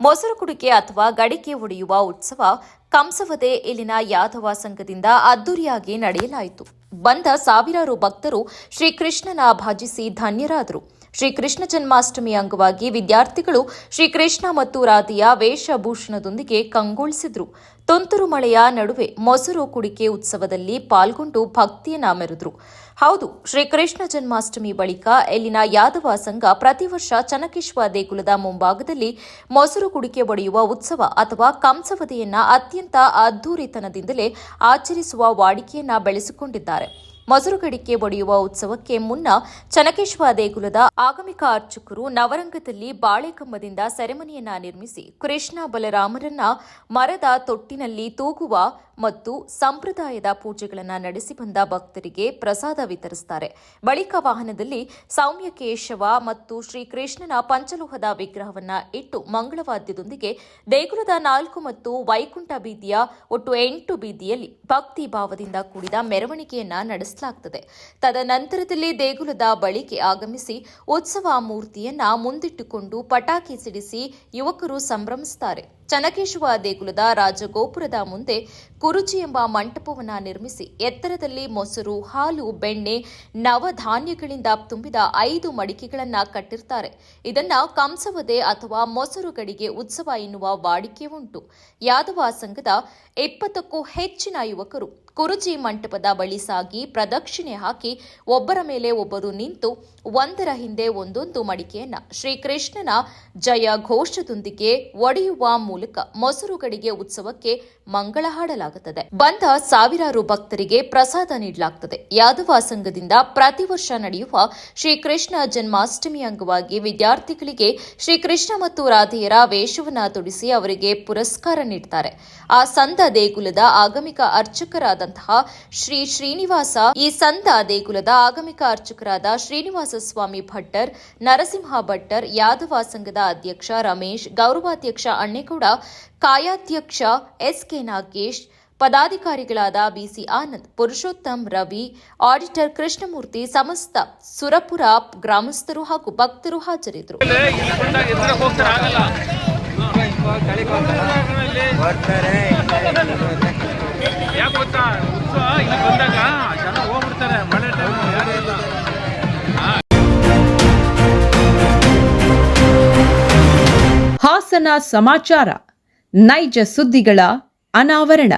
ಮೊಸರು ಕುಡಿಕೆ ಅಥವಾ ಗಡಿಕೆ ಒಡೆಯುವ ಉತ್ಸವ ಕಂಸವದೆ ಇಲ್ಲಿನ ಯಾದವ ಸಂಘದಿಂದ ಅದ್ದೂರಿಯಾಗಿ ನಡೆಯಲಾಯಿತು. ಬಂದ ಸಾವಿರಾರು ಭಕ್ತರು ಶ್ರೀಕೃಷ್ಣನ ಭಾಜಿಸಿ ಧನ್ಯರಾದರು. ಶ್ರೀಕೃಷ್ಣ ಜನ್ಮಾಷ್ಟಮಿ ಅಂಗವಾಗಿ ವಿದ್ಯಾರ್ಥಿಗಳು ಶ್ರೀಕೃಷ್ಣ ಮತ್ತು ರಾಧೆಯ ವೇಷಭೂಷಣದೊಂದಿಗೆ ಕಂಗೊಳಿಸಿದ್ರು. ತುಂತುರು ಮಳೆಯ ನಡುವೆ ಮೊಸರು ಕುಡಿಕೆ ಉತ್ಸವದಲ್ಲಿ ಪಾಲ್ಗೊಂಡು ಭಕ್ತಿಯನ್ನ ಮೆರೆದ್ರು. ಹೌದು, ಶ್ರೀಕೃಷ್ಣ ಜನ್ಮಾಷ್ಟಮಿ ಬಳಿಕ ಇಲ್ಲಿನ ಯಾದವ ಸಂಘ ಪ್ರತಿ ವರ್ಷ ಚನಕೇಶ್ವ ದೇಗುಲದ ಮುಂಭಾಗದಲ್ಲಿ ಮೊಸರು ಕುಡಿಕೆ ಒಡೆಯುವ ಉತ್ಸವ ಅಥವಾ ಕಂಸವದೆಯನ್ನ ಅತ್ಯಂತ ಅದ್ದೂರಿತನದಿಂದಲೇ ಆಚರಿಸುವ ವಾಡಿಕೆಯನ್ನ ಬೆಳೆಸಿಕೊಂಡಿದ್ದಾರೆ. ಮಸರುಗಡಿಕೆ ಒಡೆಯುವ ಉತ್ಸವಕ್ಕೆ ಮುನ್ನ ಚನಕೇಶ್ವ ದೇಗುಲದ ಆಗಮಿಕ ಅರ್ಚಕರು ನವರಂಗದಲ್ಲಿ ಬಾಳೆಕಂಬದಿಂದ ಸೆರೆಮನಿಯನ್ನ ನಿರ್ಮಿಸಿ ಕೃಷ್ಣ ಬಲರಾಮರನ್ನ ಮರದ ತೊಟ್ಟಿನಲ್ಲಿ ತೂಗುವ ಮತ್ತು ಸಂಪ್ರದಾಯದ ಪೂಜೆಗಳನ್ನು ನಡೆಸಿ ಬಂದ ಭಕ್ತರಿಗೆ ಪ್ರಸಾದ ವಿತರಿಸುತ್ತಾರೆ ಬಳಿಕ ವಾಹನದಲ್ಲಿ ಸೌಮ್ಯ ಕೇಶವ ಮತ್ತು ಶ್ರೀಕೃಷ್ಣನ ಪಂಚಲೋಹದ ವಿಗ್ರಹವನ್ನ ಇಟ್ಟು ಮಂಗಳವಾದ್ಯದೊಂದಿಗೆ ದೇಗುಲದ ನಾಲ್ಕು ಮತ್ತು ವೈಕುಂಠ ಬೀದಿಯ ಒಟ್ಟು ಎಂಟು ಬೀದಿಯಲ್ಲಿ ಭಕ್ತಿ ಭಾವದಿಂದ ಕೂಡಿದ ಮೆರವಣಿಗೆಯನ್ನ ನಡೆಸಲಾಗುತ್ತದೆ ತದನಂತರದಲ್ಲಿ ದೇಗುಲದ ಬಳಿಕೆ ಆಗಮಿಸಿ ಉತ್ಸವ ಮೂರ್ತಿಯನ್ನ ಮುಂದಿಟ್ಟುಕೊಂಡು ಪಟಾಕಿ ಸಿಡಿಸಿ ಯುವಕರು ಸಂಭ್ರಮಿಸುತ್ತಾರೆ ಚನಕೇಶವ ದೇಗುಲದ ರಾಜಗೋಪುರದ ಮುಂದೆ ಕುರುಚಿ ಎಂಬ ಮಂಟಪವನ್ನು ನಿರ್ಮಿಸಿ ಎತ್ತರದಲ್ಲಿ ಮೊಸರು, ಹಾಲು, ಬೆಣ್ಣೆ, ನವಧಾನ್ಯಗಳಿಂದ ತುಂಬಿದ ಐದು ಮಡಿಕೆಗಳನ್ನ ಕಟ್ಟಿರ್ತಾರೆ. ಇದನ್ನ ಕಂಸವದೆ ಅಥವಾ ಮೊಸರು ಗಡಿಗೆ ಉತ್ಸವ ಎನ್ನುವ ವಾಡಿಕೆ ಉಂಟು. ಯಾದವ ಸಂಘದ ಇಪ್ಪತ್ತಕ್ಕೂ ಹೆಚ್ಚಿನ ಯುವಕರು ಕುರುಚಿ ಮಂಟಪದ ಬಳಿ ಸಾಗಿ ಪ್ರದಕ್ಷಿಣೆ ಹಾಕಿ ಒಬ್ಬರ ಮೇಲೆ ಒಬ್ಬರು ನಿಂತು ಒಂದರ ಹಿಂದೆ ಒಂದೊಂದು ಮಡಿಕೆಯನ್ನ ಶ್ರೀಕೃಷ್ಣನ ಜಯ ಘೋಷದೊಂದಿಗೆ ಒಡೆಯುವ ಮೂಲಕ ಮೊಸರು ಗಡಿಗೆ ಉತ್ಸವಕ್ಕೆ ಮಂಗಳ ಬಂದ ಸಾವಿರಾರು ಭಕ್ತರಿಗೆ ಪ್ರಸಾದ ನೀಡಲಾಗುತ್ತದೆ ಯಾದವ ಸಂಘದಿಂದ ಪ್ರತಿ ವರ್ಷ ನಡೆಯುವ ಶ್ರೀಕೃಷ್ಣ ಜನ್ಮಾಷ್ಟಮಿ ಅಂಗವಾಗಿ ವಿದ್ಯಾರ್ಥಿಗಳಿಗೆ ಶ್ರೀಕೃಷ್ಣ ಮತ್ತು ರಾಧೆಯರ ವೇಷವನ್ನು ತೊಡಿಸಿ ಅವರಿಗೆ ಪುರಸ್ಕಾರ ನೀಡುತ್ತಾರೆ ಆ ಸಂತ ದೇಗುಲದ ಆಗಮಿಕ ಅರ್ಚಕರಾದಂತಹ ಶ್ರೀ ಶ್ರೀನಿವಾಸ, ಈ ಸಂತ ದೇಗುಲದ ಆಗಮಿಕ ಅರ್ಚಕರಾದ ಶ್ರೀನಿವಾಸ ಸ್ವಾಮಿ ಭಟ್ಟರ್, ನರಸಿಂಹ ಭಟ್ಟರ್, ಯಾದವ ಸಂಘದ ಅಧ್ಯಕ್ಷ ರಮೇಶ್, ಗೌರವಾಧ್ಯಕ್ಷ ಅಣ್ಣೇಗೌಡ, ಕಾಯಾಧ್ಯಕ್ಷ S K Nagesh ಪದಾಧಿಕಾರಿಗಳಾದ B C Anand Purushottam Ravi auditor Krishnamurthy ಸಮಸ್ತ ಸುರಪುರ ಗ್ರಾಮಸ್ಥರು ಹಾಗೂ ಭಕ್ತರು ಹಾಜರಿದ್ದರು. ಹಾಸನ ಸಮಾಚಾರ ನೈಜ ಸುದ್ದಿಗಳ ಅನಾವರಣ.